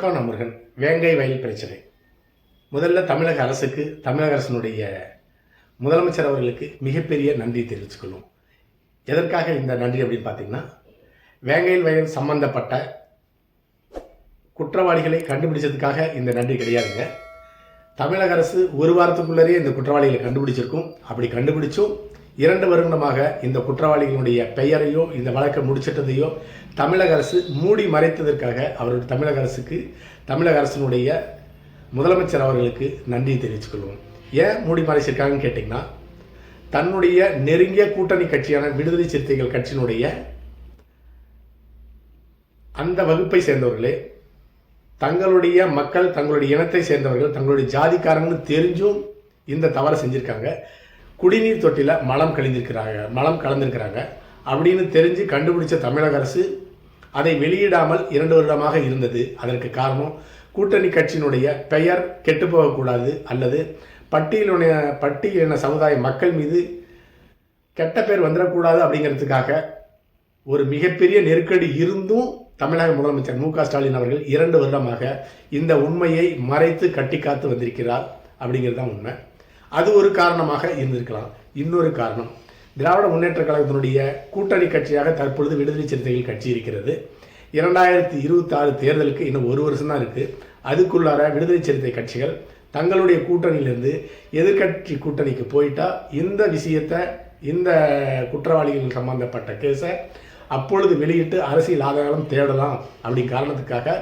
வணக்கம் நான் முருகன் வேங்கை வயல் பிரச்சனை. முதல்ல தமிழக அரசுக்கு தமிழக அரசினுடைய முதலமைச்சர் அவர்களுக்கு மிகப்பெரிய நன்றி தெரிவிச்சுக்கணும் எதற்காக இந்த நன்றி அப்படின்னு பார்த்தீங்கன்னா வேங்கையில் வயல் சம்பந்தப்பட்ட குற்றவாளிகளை கண்டுபிடிச்சதுக்காக இந்த நன்றி கிடையாதுங்க. தமிழக அரசு ஒரு வாரத்துக்குள்ளரே இந்த குற்றவாளிகளை கண்டுபிடிச்சிருக்கும். அப்படி கண்டுபிடிச்சும் இரண்டு வருடமாக இந்த குற்றவாளிகளுடைய பெயரையோ இந்த வழக்கை முடிச்சிட்டதையோ தமிழக அரசு மூடி மறைத்ததற்காக அவருடைய தமிழக அரசுக்கு தமிழக அரசினுடைய முதலமைச்சர் அவர்களுக்கு நன்றி தெரிவித்துக்கொள்வோம் ஏன் மூடி மறைச்சிருக்காங்கன்னு கேட்டிங்கன்னா தன்னுடைய நெருங்கிய கூட்டணி கட்சியான விடுதலை சிறுத்தைகள் கட்சியினுடைய அந்த வகுப்பை சேர்ந்தவர்களே தங்களுடைய மக்கள் தங்களுடைய இனத்தை சேர்ந்தவர்கள் தங்களுடைய ஜாதிக்காரங்கன்னு தெரிஞ்சும் இந்த தவறை செஞ்சுருக்காங்க. குடிநீர் தொட்டியில் மலம் கழிந்திருக்கிறாங்க மலம் கலந்திருக்கிறாங்க அப்படின்னு தெரிஞ்சு கண்டுபிடிச்ச தமிழக அரசு அதை வெளியிடாமல் இரண்டு வருடமாக இருந்தது. அதற்கு காரணம் கூட்டணி கட்சியினுடைய பெயர் கெட்டு போகக்கூடாது அல்லது பட்டியலுடைய பட்டியலின சமுதாய மக்கள் மீது கெட்ட பேர் வந்துடக்கூடாது அப்படிங்கிறதுக்காக ஒரு மிகப்பெரிய நெருக்கடி இருந்தும் தமிழக முதலமைச்சர் மு க ஸ்டாலின் அவர்கள் இரண்டு வருடமாக இந்த உண்மையை மறைத்து கட்டி காத்து வந்திருக்கிறார் அப்படிங்கிறது தான் உண்மை. அது ஒரு காரணமாக இருந்திருக்கலாம். இன்னொரு காரணம் திராவிட முன்னேற்ற கழகத்தினுடைய கூட்டணி கட்சியாக தற்பொழுது விடுதலை சிறுத்தைகள் கட்சி இருக்கிறது. இரண்டாயிரத்தி இருபத்தாறு தேர்தலுக்கு இன்னும் ஒரு வருஷம் தான் இருக்குது அதுக்குள்ளார விடுதலை சிறுத்தை கட்சிகள் தங்களுடைய கூட்டணியிலிருந்து எதிர்க்கட்சி கூட்டணிக்கு போயிட்டால் இந்த விஷயத்தை இந்த குற்றவாளிகள் சம்பந்தப்பட்ட கேஸை அப்பொழுது வெளியிட்டு அரசியல் ஆதாரம் தேடலாம் அப்படி காரணத்துக்காக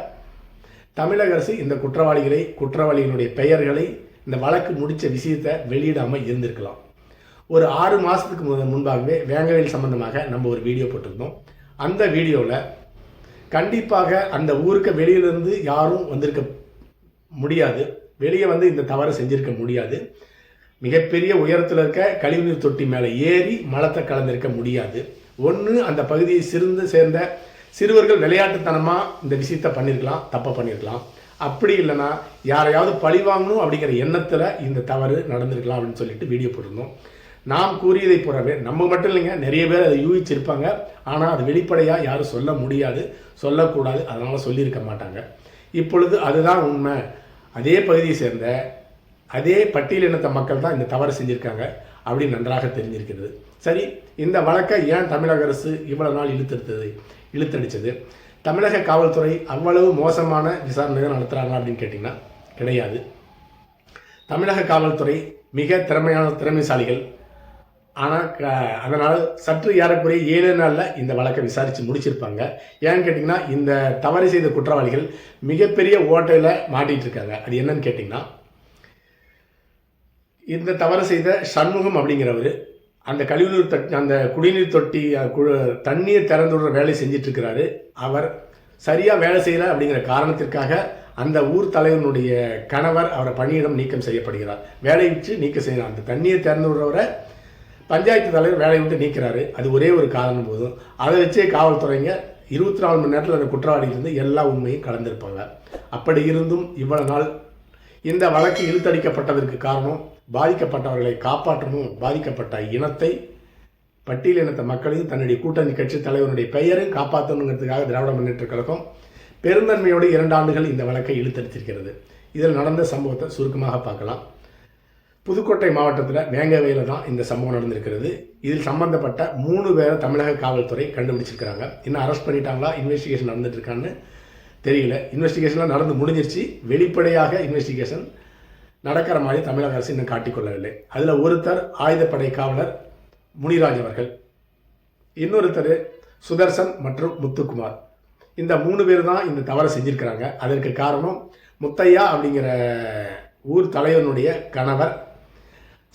தமிழக அரசு இந்த குற்றவாளிகளை குற்றவாளிகளுடைய பெயர்களை இந்த வழக்கு முடித்த விஷயத்தை வெளியிடாமல் இருந்திருக்கலாம். ஒரு ஆறு மாதத்துக்கு முன்பாகவே வேங்கவேல் சம்பந்தமாக நம்ம ஒரு வீடியோ போட்டிருந்தோம். அந்த வீடியோவில் கண்டிப்பாக அந்த ஊருக்கு வெளியிலேருந்து யாரும் வந்திருக்க முடியாது. வெளியே வந்து இந்த தவறை செஞ்சிருக்க முடியாது. மிகப்பெரிய உயரத்தில் இருக்க கழிவுநீர் தொட்டி மேலே ஏறி மலத்தை கலந்திருக்க முடியாது. ஒன்று அந்த பகுதியை சிறந்து சேர்ந்த சிறுவர்கள் விளையாட்டுத்தனமாக இந்த விஷயத்தை பண்ணியிருக்கலாம் தப்பை பண்ணியிருக்கலாம் அப்படி இல்லைன்னா யாரையாவது பழி வாங்கணும் அப்படிங்கிற எண்ணத்தில் இந்த தவறு நடந்திருக்கலாம் அப்படின்னு சொல்லிட்டு வீடியோ போட்டிருந்தோம். நாம் கூறியதை போலவே நம்ம மட்டும் இல்லைங்க நிறைய பேர் அதை யூகிச்சிருப்பாங்க. ஆனால் அது வெளிப்படையாக யாரும் சொல்ல முடியாது சொல்லக்கூடாது அதனால் சொல்லியிருக்க மாட்டாங்க. இப்பொழுது அதுதான் உண்மை. அதே பகுதியை சேர்ந்த அதே பட்டியலினத்த மக்கள் தான் இந்த தவறு செஞ்சுருக்காங்க அப்படின்னு நன்றாக தெரிஞ்சிருக்கிறது. சரி இந்த வழக்கை ஏன் தமிழக அரசு இவ்வளவு நாள் இழுத்தெடுத்தது இழுத்தடிச்சது? தமிழக காவல்துறை அவ்வளவு மோசமான விசாரணை நடத்துகிறாங்க அப்படின்னு கேட்டிங்கன்னா கிடையாது. தமிழக காவல்துறை மிக திறமையான திறமைசாலிகள். ஆனால் க அதனால் சற்று ஏறக்குறைய ஏழு நாளில் இந்த வழக்கை விசாரித்து முடிச்சிருப்பாங்க. ஏன்னு கேட்டிங்கன்னா இந்த தவறு செய்த குற்றவாளிகள் மிகப்பெரிய ஓட்டையில் மாட்டிகிட்டு இருக்காங்க அது என்னன்னு கேட்டிங்கன்னா இந்த தவறு செய்த சண்முகம் அப்படிங்கிறவர் அந்த கழிவுநீர் தொட்டி அந்த குடிநீர் தொட்டி அஹ், தண்ணீர் திறந்து விடுற வேலை செஞ்சிட்டு இருக்கிறாரு அவர் சரியாக வேலை செய்யலை அப்படிங்கிற காரணத்திற்காக அந்த ஊர் தலைவனுடைய கணவர் அவரை பணியிடம் நீக்கம் செய்யப்படுகிறார். வேலையை விட்டு நீக்கம் செய்கிறார். அந்த தண்ணியை திறந்து விடுறவரை பஞ்சாயத்து தலைவர் வேலையை விட்டு நீக்கிறாரு. அது ஒரே ஒரு காரணம் போதும். அதை வச்சே காவல்துறைங்க இருபத்தி நாலு மணி நேரத்தில் அந்த குற்றவாளியிலிருந்து எல்லா உண்மையும் கலந்திருப்பாங்க. அப்படி இருந்தும் இவ்வளவு நாள் இந்த வழக்கு இழுத்தடிக்கப்பட்டதற்கு காரணம் பாதிக்கப்பட்டவர்களை காப்பாற்றணும் பாதிக்கப்பட்ட இனத்தை பட்டியல் இனத்த மக்களையும் தன்னுடைய கூட்டணி கட்சி தலைவருடைய பெயரை காப்பாற்றணுங்கிறதுக்காக திராவிட முன்னேற்ற கழகம் பெருந்தன்மையோடு இரண்டு ஆண்டுகள் இந்த வழக்கை இழுத்தடித்திருக்கிறது. இதில் நடந்த சம்பவத்தை சுருக்கமாக பார்க்கலாம். புதுக்கோட்டை மாவட்டத்தில் வேங்கவேல தான் இந்த சம்பவம் நடந்திருக்கிறது. இதில் சம்பந்தப்பட்ட மூணு பேரை தமிழக காவல்துறை கண்டுபிடிச்சிருக்கிறாங்க. இன்னும் அரெஸ்ட் பண்ணிட்டாங்களா? இன்வெஸ்டிகேஷன் நடந்துட்டு இருக்கான்னு தெரியல. இன்வெஸ்டிகேஷன்லாம் நடந்து முடிஞ்சிருச்சு. வெளிப்படையாக இன்வெஸ்டிகேஷன் நடக்கிற மாதிரி தமிழக அரசு இன்னும் காட்டிக்கொள்ளவில்லை. அதில் ஒருத்தர் ஆயுதப்படை காவலர் முனிராஜ் அவர்கள் இன்னொருத்தர் சுதர்சன் மற்றும் முத்துக்குமார். இந்த மூணு பேர் தான் இந்த தவறை செஞ்சுருக்கிறாங்க. அதற்கு காரணம் முத்தையா அப்படிங்கிற ஊர் தலைவனுடைய கணவர்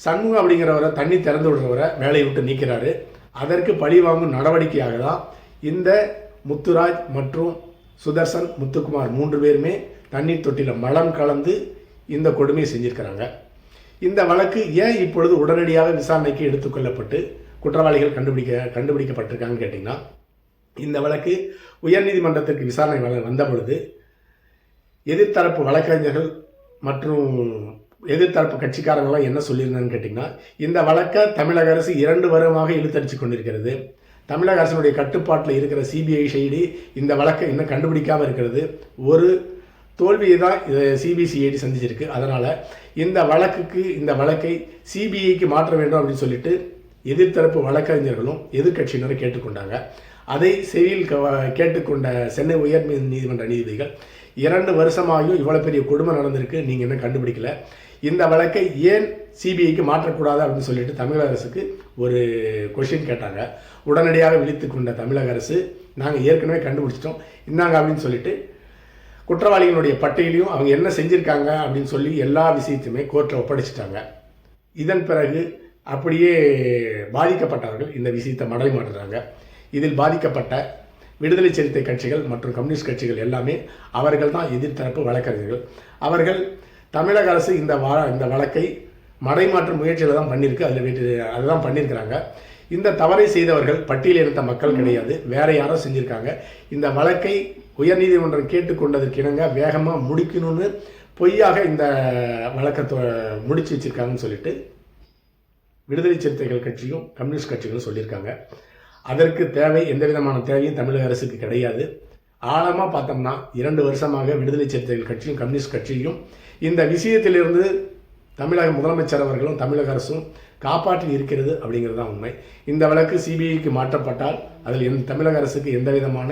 சண்முகம் அப்படிங்கிறவரை தண்ணி திறந்து விடுறவரை வேலையை விட்டு நீக்கிறாரு. அதற்கு பழி வாங்கும் நடவடிக்கையாக தான் இந்த முத்துராஜ் மற்றும் சுதர்சன் முத்துக்குமார் மூன்று பேருமே தண்ணீர் தொட்டியில் மலம் கலந்து இந்த கொடுமையை செஞ்சிருக்கிறாங்க. இந்த வழக்கு ஏன் இப்பொழுது உடனடியாக விசாரணைக்கு எடுத்துக்கொள்ளப்பட்டு குற்றவாளிகள் கண்டுபிடிக்க கண்டுபிடிக்கப்பட்டிருக்காங்கன்னு கேட்டிங்கன்னா இந்த வழக்கு உயர்நீதிமன்றத்திற்கு விசாரணை வந்த பொழுது எதிர்த்தரப்பு வழக்கறிஞர்கள் மற்றும் எதிர்த்தரப்பு கட்சிக்காரங்களாம் என்ன சொல்லியிருந்தான்னு கேட்டிங்கன்னா இந்த வழக்கை தமிழக அரசு இரண்டு வருடமாக இழுத்தடிச்சு கொண்டிருக்கிறது. தமிழக அரசினுடைய கட்டுப்பாட்டில் இருக்கிற சிபிஐ செய்தி இந்த வழக்கை இன்னும் கண்டுபிடிக்காமல் இருக்கிறது. ஒரு தோல்வியை தான் சிபிசிஐடி சந்திச்சிருக்கு. அதனால் இந்த வழக்குக்கு இந்த வழக்கை சிபிஐக்கு மாற்ற வேண்டும் அப்படின்னு சொல்லிட்டு எதிர்த்தரப்பு வழக்கறிஞர்களும் எதிர்கட்சியினரும் கேட்டுக்கொண்டாங்க. அதை செவியில் கேட்டுக்கொண்ட சென்னை உயர் நீதிமன்ற நீதிபதிகள் இரண்டு வருஷமாகியும் இவ்வளோ பெரிய கொடுமை நடந்திருக்கு நீங்கள் என்ன கண்டுபிடிக்கல. இந்த வழக்கை ஏன் சிபிஐக்கு மாற்றக்கூடாது அப்படின்னு சொல்லிட்டு தமிழக அரசுக்கு ஒரு கொஷின் கேட்டாங்க. உடனடியாக விழித்து கொண்ட தமிழக அரசு நாங்கள் ஏற்கனவே கண்டுபிடிச்சிட்டோம். இந்தாங்க அப்படின்னு சொல்லிட்டு குற்றவாளிகளுடைய பட்டியலையும் அவங்க என்ன செஞ்சுருக்காங்க அப்படின்னு சொல்லி எல்லா விஷயத்தையுமே கோர்ட்டில் ஒப்படைச்சிட்டாங்க. இதன் பிறகு அப்படியே பாதிக்கப்பட்டவர்கள் இந்த விஷயத்தை மடை மாற்றுறாங்க இதில் பாதிக்கப்பட்ட விடுதலை சிறுத்தை கட்சிகள் மற்றும் கம்யூனிஸ்ட் கட்சிகள் எல்லாமே அவர்கள் தான் எதிர்த்தரப்பு வழக்கறிஞர்கள். அவர்கள் தமிழக அரசு இந்த வா இந்த வழக்கை மடைமாற்று முயற்சியில் தான் பண்ணியிருக்கு. அதில் வீட்டு அதுதான் பண்ணியிருக்கிறாங்க. இந்த தவறை செய்தவர்கள் பட்டியலினத்த மக்கள் கிடையாது. வேற யாரோ செஞ்சுருக்காங்க. இந்த வழக்கை உயர்நீதிமன்றம் கேட்டுக்கொண்டதற்கு இணங்க வேகமாக முடிக்கணும்னு பொய்யாக இந்த வழக்கத்தை முடிச்சு வச்சிருக்காங்கன்னு சொல்லிட்டு விடுதலை சிறுத்தைகள் கட்சியும் கம்யூனிஸ்ட் கட்சிகளும் சொல்லியிருக்காங்க. அதற்கு தேவை எந்த விதமான தேவையும் தமிழக அரசுக்கு கிடையாது. ஆழமாக பார்த்தோம்னா இரண்டு வருஷமாக விடுதலை சிறுத்தைகள் கட்சியும் கம்யூனிஸ்ட் கட்சியும் இந்த விஷயத்திலிருந்து தமிழக முதலமைச்சர் அவர்களும் தமிழக அரசும் காப்பாற்றி இருக்கிறது அப்படிங்கிறது தான் உண்மை. இந்த வழக்கு சிபிஐக்கு மாற்றப்பட்டால் அதில் என் தமிழக அரசுக்கு எந்த விதமான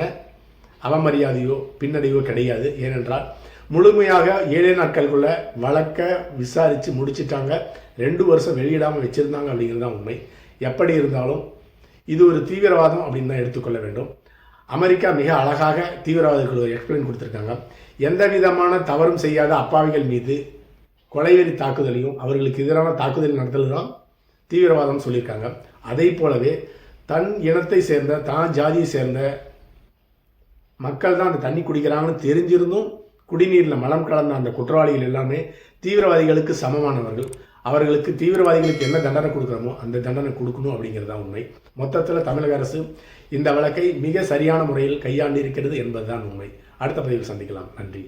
அவமரியாதையோ பின்னடைவோ கிடையாது. ஏனென்றால் முழுமையாக ஏழே நாட்களுக்குள்ள வழக்கை விசாரித்து முடிச்சிட்டாங்க. ரெண்டு வருஷம் வெளியிடாமல் வச்சுருந்தாங்க அப்படிங்கிறது தான் உண்மை. எப்படி இருந்தாலும் இது ஒரு தீவிரவாதம் அப்படின்னு தான் எடுத்துக்கொள்ள வேண்டும். அமெரிக்கா மிக அழகாக தீவிரவாதிகளுக்கு ஒரு எக்ஸ்பிளைன் கொடுத்துருக்காங்க. எந்த விதமான தவறும் செய்யாத அப்பாவிகள் மீது கொலைவெறி தாக்குதலையும் அவர்களுக்கு எதிரான தாக்குதல் நடத்தல் தான் தீவிரவாதம் சொல்லியிருக்காங்க. அதை போலவே தன் இனத்தை சேர்ந்த தான் ஜாதியை சேர்ந்த மக்கள் தான் அந்த தண்ணி குடிக்கிறாங்கன்னு தெரிஞ்சிருந்தும் குடிநீரில் மலம் கலந்த அந்த குற்றவாளிகள் எல்லாமே தீவிரவாதிகளுக்கு சமமானவர்கள். அவர்களுக்கு தீவிரவாதிகளுக்கு என்ன தண்டனை கொடுக்குறோமோ அந்த தண்டனை கொடுக்கணும் அப்படிங்கிறது தான் உண்மை. மொத்தத்தில் தமிழக அரசு இந்த வழக்கை மிக சரியான முறையில் கையாண்டிருக்கிறது என்பதுதான் உண்மை. அடுத்த பதிவில் சந்திக்கலாம். நன்றி.